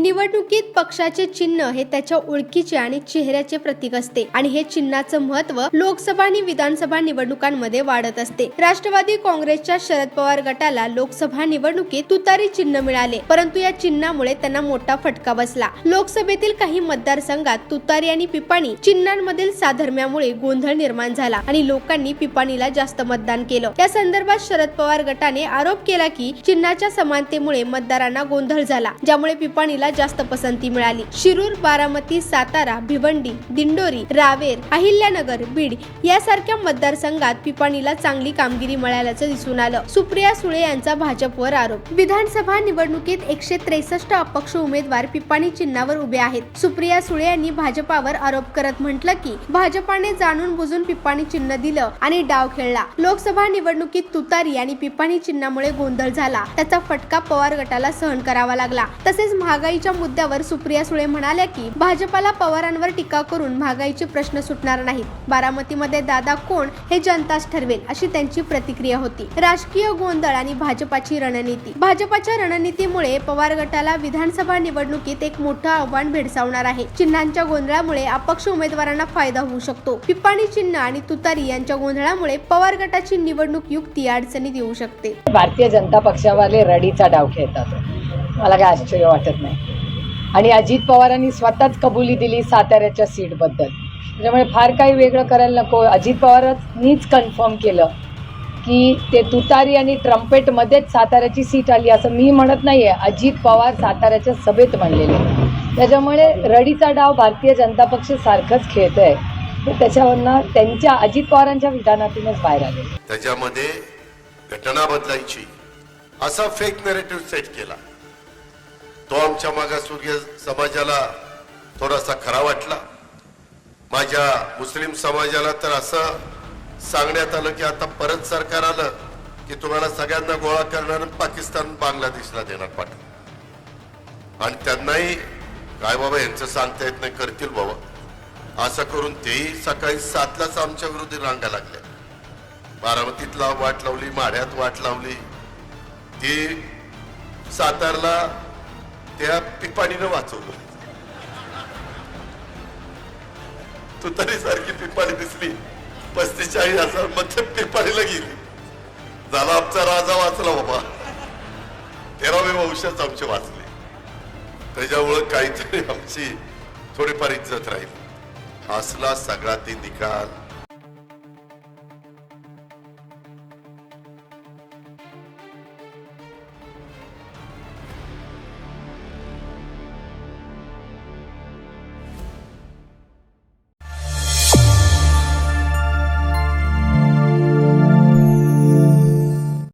निवडणुकीत पक्षाचे चिन्ह हे त्याच्या ओळखीचे आणि चेहऱ्याचे प्रतीक असते. आणि हे चिन्हाचं महत्त्व लोकसभा आणि विधानसभा निवडणुकांमध्ये वाढत असते. राष्ट्रवादी काँग्रेसच्या शरद पवार गटाला लोकसभा निवडणुकीत तुतारी चिन्ह मिळाले. परंतु या चिन्हामुळे त्यांना मोठा फटका बसला. लोकसभेतील काही मतदारसंघात तुतारी आणि पिपाणी चिन्हांमधील साधर्म्यामुळे गोंधळ निर्माण झाला आणि लोकांनी पिपाणीला जास्त मतदान केलं. या संदर्भात शरद पवार गटाने आरोप केला की चिन्हाच्या समानतेमुळे मतदारांना गोंधळ झाला ज्यामुळे पिपाणीला जास्त पसंती मिळाली. शिरूर बारामती सातारा भिवंडी दिंडोरी रावेर अहिल्यानगर बीड यासारख्या मतदारसंघात पिपाणीला चांगली कामगिरी मिळाल्याचं दिसून आलं. सुप्रिया सुळे यांचा भाजपवर आरोप. विधानसभा निवडणुकीत एकशे त्रेसष्ट अपक्ष उमेदवार पिपाणी चिन्हावर उभे आहेत. सुप्रिया सुळे यांनी भाजपावर आरोप करत म्हटलं की भाजपाने जाणून बुजून पिपाणी चिन्ह दिलं आणि डाव खेळला. लोकसभा निवडणुकीत तुतारी आणि पिपाणी चिन्हामुळे गोंधळ झाला. त्याचा फटका पवार गटाला सहन करावा लागला. तसेच महागाई महागाईच्या मुद्द्यावर सुप्रिया सुळे म्हणाल्या की भाजपाला पवारांवर टीका करून महागाईचे प्रश्न सुटणार नाहीत. बारामतीमध्ये दादा कोण हे जनताच ठरवेल अशी त्यांची प्रतिक्रिया होती. राजकीय गोंधळ आणि भाजपाची रणनीती. भाजपाच्या रणनीतीमुळे पवार गटाला विधानसभा निवडणुकीत एक मोठं आव्हान भेडसावणार आहे. चिन्हांच्या गोंधळामुळे अपक्ष उमेदवारांना फायदा होऊ शकतो. पिप्पाणी चिन्ह आणि तुतारी यांच्या गोंधळामुळे पवार गटाची निवडणूक युक्ती अडचणीत येऊ शकते. भारतीय जनता पक्षावाले रडीचा डाव खेळतात. मला काय आश्चर्य वाटत नाही. आणि अजित पवारांनी स्वतःच कबुली दिली साताऱ्याच्या सीटबद्दल त्याच्यामुळे फार काही वेगळं करायला नको. अजित पवारांनीच कन्फर्म केलं की ते तुतारी आणि ट्रम्पेटमध्येच साताऱ्याची सीट आली असं मी म्हणत नाही आहे अजित पवार साताऱ्याच्या सभेत म्हणलेले. त्याच्यामुळे रडीचा डाव भारतीय जनता पक्ष सारखंच खेळत आहे तर त्याच्यावरनं त्यांच्या अजित पवारांच्या विधानातूनच बाहेर आले. त्याच्यामध्ये घटना बदलायची. असा फेक नरेटिव्ह सेट केला. तो आमच्या मागासवर्गीय समाजाला थोडासा खरा वाटला. माझ्या मुस्लिम समाजाला तर असं सांगण्यात आलं की आता परत सरकार आलं की तुम्हाला सगळ्यांना गोळा करणार पाकिस्तान बांगलादेशला देणार पाठव आणि त्यांनाही काय बाबा यांचं सांगता येत नाही करतील बाबा. असं करून तेही सकाळी सातलाच आमच्या विरोधी रांगा लागल्या. बारामतीतला वाट लावली माढ्यात वाट लावली. ती सातारला त्या पिपाणीनं वाचवलं. तुतारी सारखी पिपाणी दिसली. पस्तीस चाळीस हजारमध्ये पिपाणीला गेली. झाला आमचा राजा वाचला बाबा. तेरावे वंशच आमचे वाचले. त्याच्यामुळं काहीतरी आमची थोडीफार इज्जत राहील. असला सगळा ते निकाल.